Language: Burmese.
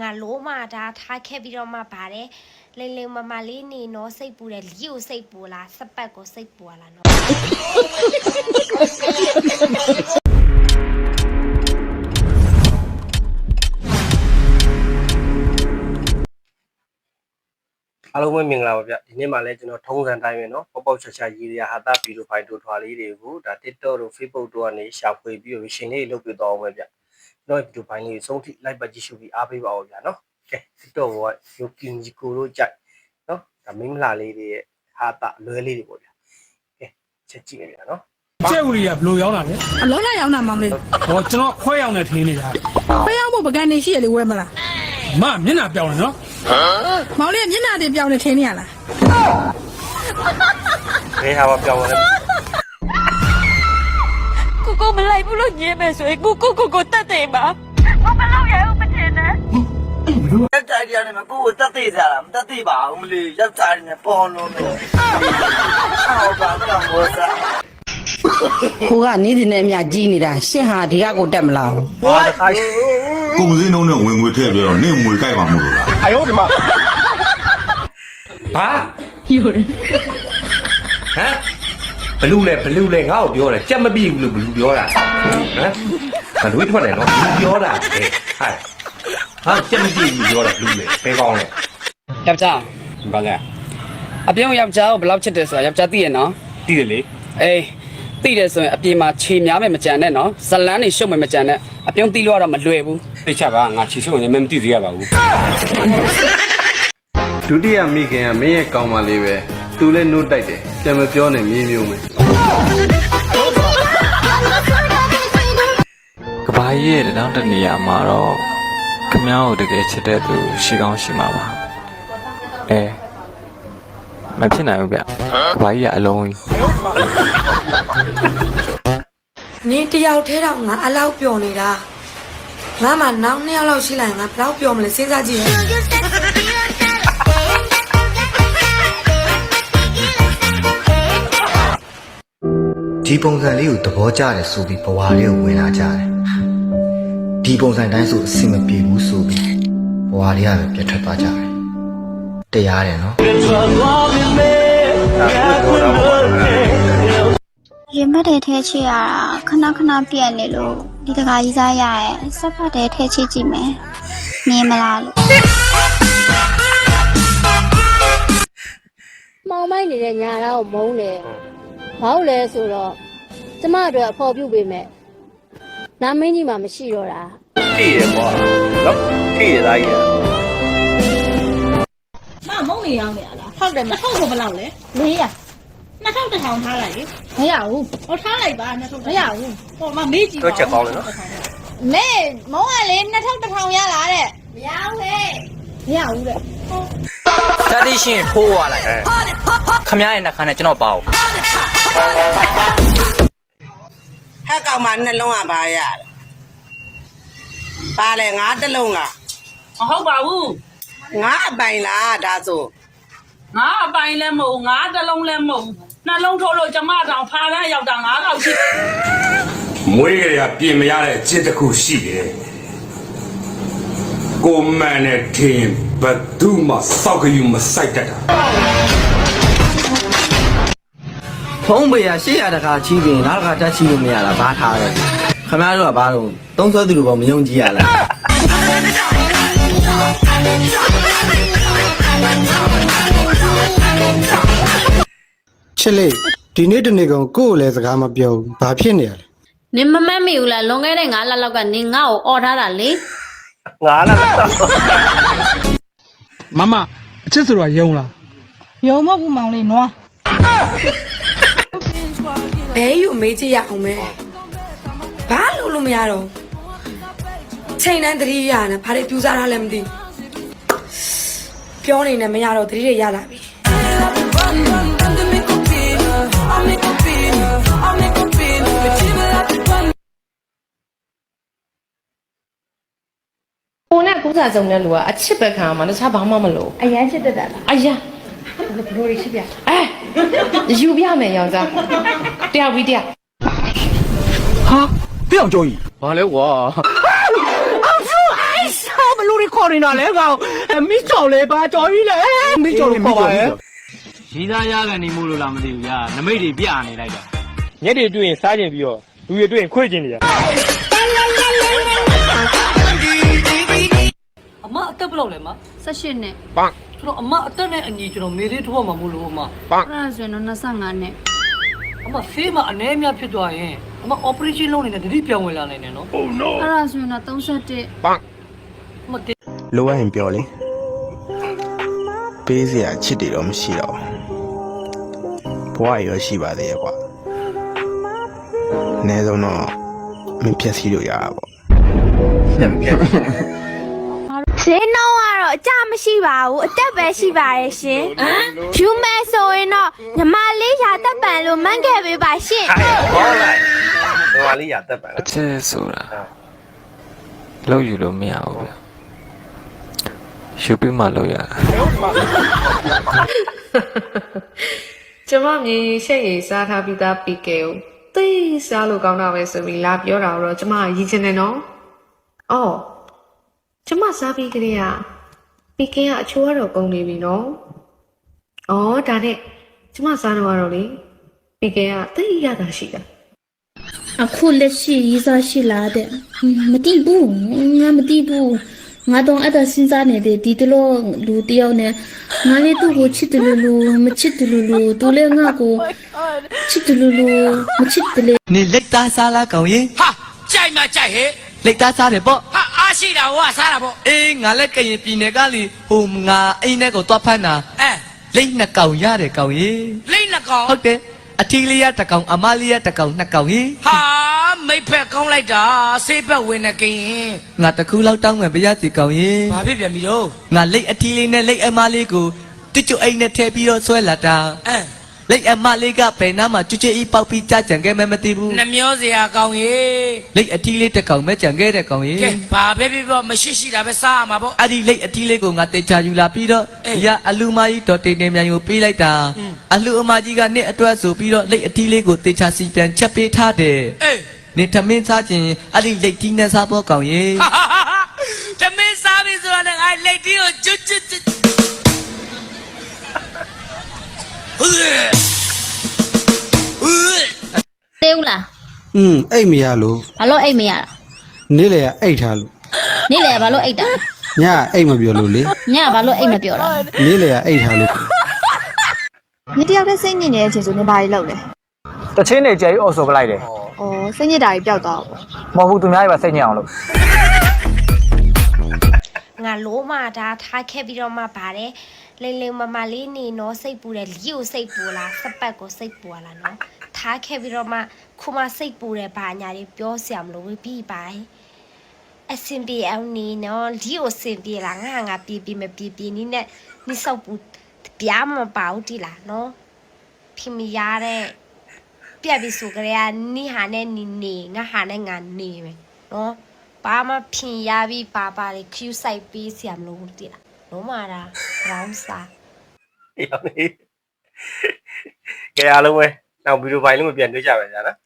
ငါလိုမှဒါထားခဲ့ပြီးတော့မှပါတယ်လိမ့်လိမ့်မမလေးနေနော်စိတ်ပူတယ်လီကိုစိတ်ပူလားစပတ်ကိုစိတ်ပူလားနော် အားလုံးပဲမင်္ဂလာပါဗျဒီနေ့မှလည်းကျွန်တော်ထုံးစံတိုင်းပဲเนาะပေါက်ပေါက်ချာချာရည်ရဟာတာဗီဒီယိုဖိုင်တိုထွာလေးတွေကိုဒါ TikTok တို့ Facebook တို့ကနေရှာဖွေပြီးတော့ရှင်လေးလုပ်ပြတော့အောင်ပဲဗျကျွ နောက်ဗီဒီယိုပိုင်းလေးဆုံးထိ like ပတ်ကြည့်ရှုပြီးအားပေးပါအောင်ဗျာနော်ကဲ TikTok က Yokin Jiko လို့ကြိုက်နော်ဒါမင်းမလာလေးတွေရဲ့ဟာတာအလွဲလေးတွေပေါ့ဗျာကဲချက်ကြည့်နေဗျာနော်ကျဲဦးလေးကဘလို့ရောက်လာလဲအလောလာရောက်လာမှမလဲဟောကျွန်တော်ခွဲရောက်နေထင်းနေတာခွဲရောက်ဖို့ပကံနေရှိရလေဝဲမလားမမျက်နှာပြောင်းနေနော်မောင်လေးမျက်နှာတွေပြောင်းနေထင်းနေရလားဘယ်ဟာမပြောင်းလဲ ကိုမလိုက်ဘူးလို့ညင်းမယ်ဆိုရင်ကိုကိုကိုကိုတတ်တယ်ပါကိုမလုပ်ရဘူးမထင်နဲ့တက်တိုင်ရနေမှာကိုကိုတက်သေးစားတာမတက်သေးပါဘူးလေရောက်တာနေပေါ်လုံးနေအော်ပါတော့မောစားကိုကနေဒီနဲ့အမြကြီးနေတာရှင့်ဟာဒီကကိုတက်မလားဘာတခါကိုစင်းနှုံးနဲ့ဝင်ငွေထည့်ပြီးတော့နင့်ငွေကြိုက်ပါမို့လို့လားအယောဒီမှာဘာယူရဟမ် ဘလူးလဲဘလူးလဲငါ့ကိုပြောတယ်ကြက်မပြည့်ဘူးလို့ဘလူးပြောတာဟမ်ငါတို့ထွက်တယ်နော်ဘလူးပြောတာဟဲ့ဟဲ့ဟာကြက်မပြည့်ဘူးပြောတာဘလူးလဲဘယ်ကောင်းလဲယောက်ျားဘာလဲအပြုံးယောက်ျားကိုဘယ်လောက်ချစ်တယ်ဆိုတာယောက်ျားသိရနော်တည်တယ်လေအေးသိတယ်ဆိုရင်အပြင်မှာခြေများမယ်မကြံနဲ့နော်ဇလန်းနေရှုပ်မယ်မကြံနဲ့အပြုံးသိလို့ကတော့မလွယ်ဘူးသိချပါငါချီဆုံးနေမမသိသေးရပါဘူးဒုတိယမိခင်ကမင်းရဲ့ကောင်းမလေးပဲ သူလည်းနှုတ်တိုက်တယ်ပြန်မပြောနဲ့မြေးမျိုးမယ်ကဘာကြီးရဲ့တောင်းတနေရာမှာတော့ခမ ्या ကိုတကယ်ချစ်တဲ့သူရှိကောင်းရှိမှာပါအဲမဖြစ်နိုင်ဘူးဗျကဘာကြီးကအလုံးကြီးနင်းတယောက်ထဲတော့ငါအလောက်ပျော်နေတာငါမှနောက်နှစ်ယောက်လောက်ရှိလိုက်ငါဘယ်လောက်ပျော်မလဲစဉ်းစားကြည့်ရ ဒီပုံစံလေးကိုသဘောကျတယ်ဆိုပြီးဘဝလေးကိုဝင်လာကြတယ်ဒီပုံစံတိုင်းဆိုအဆင်မပြေဘူးဆိုပြီးဘဝလေးကပဲပြတ်ထွက်သွားကြတယ်တရားတယ်နော်ရင်မတ်တဲ့ထဲချစ်ရတာခဏခဏပြက်နေလို့ဒီတကာကြီးစားရရဲ့စက်ဖတ်တဲ့ထဲချစ်ကြည့်မယ်မြင်မလားလို့မောင်မိုက်နေတဲ့ညာတော့မုန်းတယ် ဘာလို့လဲဆိုတော့ကျမအတွက်အဖော်ပြုတ်ပေးမယ်နာမင်းကြီးမှမရှိတော့တာတည်ရကွာနော်တည်ရသားကြီးမမုံနေရောက်နေရလားဟုတ်တယ်မဟုတ်ဘူးဘယ်လောက်လဲ400 2000တစ်ထောင်ထားလိုက်လေမရဘူးဟောထားလိုက်ပါ2000မရဘူးဟောမမေးကြည့်တော့ချက်ကောင်းတယ်နော်မေမုံကလေ2000တစ်ထောင်ရလာတဲ့မရဘူးဟဲ့မရဘူးတဲ့တတိရှင်ဖိုးသွားလိုက်ခမ ्या ရဲ့နှခမ်းနဲ့ကျွန်တော်ပါအောင် ဟဲ့ကောင်မနှလုံးကဘာရလဲပါလေငါတစ်လုံးလားမဟုတ်ပါဘူးငါအပိုင်လားဒါဆိုငါအပိုင်လည်းမဟုတ်ငါတစ်လုံးလည်းမဟုတ်နှလုံးထိုးလို့ကျမတောင်ဖားတန်းရောက်တာငါတော့ရှိမွေးရကပြင်မရတဲ့အချစ်တစ်ခုရှိတယ်ကိုမန်နဲ့ထင်ဘသူမှစောက်ကယူမဆိုင်တတ်တာ ဖုံးပေရ800တခါချီးပြီးနောက်တစ်ခါတက်ချီးလို့မရတာဘာထားလဲခင်ဗျားတို့ကဘာလို့သုံးဆွဲသူတို့ကမယုံကြည်ရလားချစ်လေးဒီနေ့တနေ့ကောင်ကိုယ့်ကိုလည်းစကားမပြောဘူးဘာဖြစ်နေရလဲနင်မမတ်မိဘူးလားလွန်ခဲ့တဲ့9လလောက်ကနင်ငါ့ကိုអော်ထားတာလေငါလာတော့မမအချစ်ဆိုတော့ယုံလားယုံမဟုတ်ဘူးမောင်လေးနွား ဘဲယူမေးကြည့်ရအောင်မဲဘာလို့လို့မရတော့ချိန်တိုင်းသတိရနေဘာတွေပြူစားတာလဲမသိဘူးပြောနေနဲ့မရတော့သတိတွေရလာပြီကိုနဲ့ကုစားစုံတဲ့လူကအချစ်ပဲခံရမှာတခြားဘာမှမလို့အရန်ချစ်တတ်တာလားအယားဘလို့ချစ်ပြအဲ ယူပြမယ်ယောက်ျားတယောက်ပြီးတယောက်ဟာပြောင်းကြောကြီးဘာလဲကွာဘလို့တွေခေါ်နေတာလဲကောင်မိချော်လဲပါကြော်ကြီးလဲမိချော်လို့ခေါ်ပါရဲ့ရီးသားရကန်နေမို့လို့လားမသိဘူးညာနမိတ်တွေပြနေလိုက်တာညက်တွေတွေ့ရင်စားကျင်ပြီးတော့လူတွေတွေ့ရင်ခွေ့ကျင်နေရအမအသက်ဘယ်လောက်လဲမ18နဲ့ ကျွန်တော်အမအသက်နဲ့အညီကျွန်တော်မေသေးထိုးရမှာမို့လို့အမအဲ့ဒါဆိုရင်တော့25နဲ့အမဆေးမအနည်းအများဖြစ်သွားရင်အမ operation လုပ်နေတဲ့တတိပြောင်းဝင်လာနိုင်တယ်နော်အဲ့ဒါဆိုရင်တော့31အမတေလိုအပ်ရင်ပြောလေပေးစရာချစ်တွေတော့မရှိတော့ဘဝရောရှိပါသေးရဲ့ကွာအနည်းဆုံးတော့မင်းဖြတ်စီလို့ရတာပေါ့ဈေးနှုန်းကတော့ အကျမရှိပါဘူးအသက်ပဲရှိပါတယ်ရှင်ယူမယ်ဆိုရင်တော့ညီမလေးရာတက်ပံလို့မှန်းခဲ့ပေးပါရှင်ဟိုက်ဟောလိုက်ဒီမှာလေးရတက်ပါအလားချစ်ဆိုတာလောက်ယူလို့မရဘူးဗျယူပြီးမှလောက်ရတာကျမမြင်ရင်ရှက်ရည်စားထားပြီးသားပီကဲကိုသိစားလို့ကောင်းတာပဲဆိုပြီးလာပြောတာတော့ကျမရည်ချင်တယ်နော်။အော်ကျမစားပြီးကလေးက ပီကဲကအချိုးကတော့ကုန်နေပြီနော်။အော်ဒါနဲ့ကျမစားတော့ကတော့လေပီကဲကသိရတာရှိတာအခုလက်ရှိရေးစားရှိလားတဲ့မတိဘူးငါမတိဘူးငါတော့အဲ့ဒါစဉ်းစားနေတယ်ဒီတလို့လူတယောက်နဲ့ငါလေးသူ့ကိုချစ်တယ်လို့လို့မချစ်တယ်လို့လို့သူလည်းငါ့ကိုချစ်တယ်လို့လို့မချစ်တယ်လေနေလက်သားစားလားကောင်ရင်ဟာကြိုက်မှကြိုက်ဟဲ့လက်သားစားတယ်ပေါ့ဟာ အားရှိတာဟောစားတာပေါ့အေးငါလက်ကရင်ပြည်နယ်ကလေဟိုငါအိမ်နဲ့ကိုသွားဖမ်းတာအဲလိမ့်နှစ်ကောင်ရတယ်ကောင်ရင်လိမ့်နှကောင်ဟုတ်တယ်အထီးလေးရတစ်ကောင်အမလေးရတစ်ကောင်နှစ်ကောင်ရင်ဟာမိတ်ဖက်ကောင်းလိုက်တာဆေးဘက်ဝင်နေကင်းငါတစ်ခုလောက်တောင်းမယ်ပြရစီကောင်ရင်ဘာဖြစ်ပြန်ပြီတော့ငါလိတ်အထီးလေးနဲ့လိတ်အမလေးကိုတွကျွအိမ်နဲ့ထည့်ပြီးတော့ဆွဲလာတာအဲ လိတ်အမလေးကဘယ်နားမှာကျွကျွအီပေါက်ပြီးကြာကြံခဲ့မှမသိဘူးနှမျောစရာကောင်းရေလိတ်အထီးလေးတစ်ကောင်ပဲကြံခဲ့တဲ့ကောင်ရင်ကဲဘာပဲဖြစ်ဖြစ်မရှိရှိတာပဲစားရမှာပေါ့အဲ့ဒီလိတ်အထီးလေးကိုငါတေချာယူလာပြီးတော့အေးရအလူမကြီးတော်တင်တင်မြန်ကိုပေးလိုက်တာอืมအလူအမကြီးကနှစ်အတွက်ဆိုပြီးတော့လိတ်အထီးလေးကိုတေချာစီပြန်ချက်ပေးထားတယ်အေးနေထမင်းစားခြင်းအဲ့ဒီလိတ်ကြီးနဲ့စားဖို့ကောင်ရင်ဟာဟာဟာဟာတမင်းစားပြီဆိုတာနဲ့အဲလက်တီကိုကျွတ်ကျွတ် သေးဘူးလား อืมအိတ်မရလို့ ဘာလို့အိတ်မရတာ နေ့လေကအိတ်ထားလို့ နေ့လေဘာလို့အိတ်တာ ညအိတ်မပြောလို့လေ ညဘာလို့အိတ်မပြောတာ နေ့လေကအိတ်ထားလို့ 你တယောက်တည်းစိတ်ညစ်နေတဲ့အချိန်ဆိုနေဘာတွေလုပ်လဲ တချင်းနေကြဲအော်ဆိုပလိုက်တယ် ။အော်စိတ်ညစ်တာကြီးပျောက်သွားတော့ မဟုတ်ဘူးသူများတွေပါစိတ်ညစ်အောင်လို့ ငါလိုမဒါထားခဲ့ပြီးတော့မှပါတယ် လိမ့်လိမ့်မမလေးနေနော်စိတ်ပူတယ်လီကိုစိတ်ပူလားစပတ်ကိုစိတ်ပူလားနော်ထားခဲ့ပြီးတော့မှခုမှစိတ်ပူတယ်ဘာညာတွေပြောစရာမလိုဘူးပြီးပါတယ်အစင်ပြေအောင်နေနော်လီကိုစင်ပြေလားငါငါပြေပြေမပြေပြေနီးနဲ့နိစောက်ပူပြားမပါဘူးတီလားနော်ဖင်မရတဲ့ပြက်ပြီးဆိုကြရနိဟာနဲ့နီနေငါဟာနဲ့ငါနေမယ်နော်ဘာမှဖြင်ရပြီးပါပါလေ queue site ပေးစရာမလိုဘူးတိလား လုံးမာတာ round စာရောက်နေကဲအားလုံးပဲနောက်ဗီဒီယိုဖိုင်လေးမပြန်တွေ့ကြပါကြနော်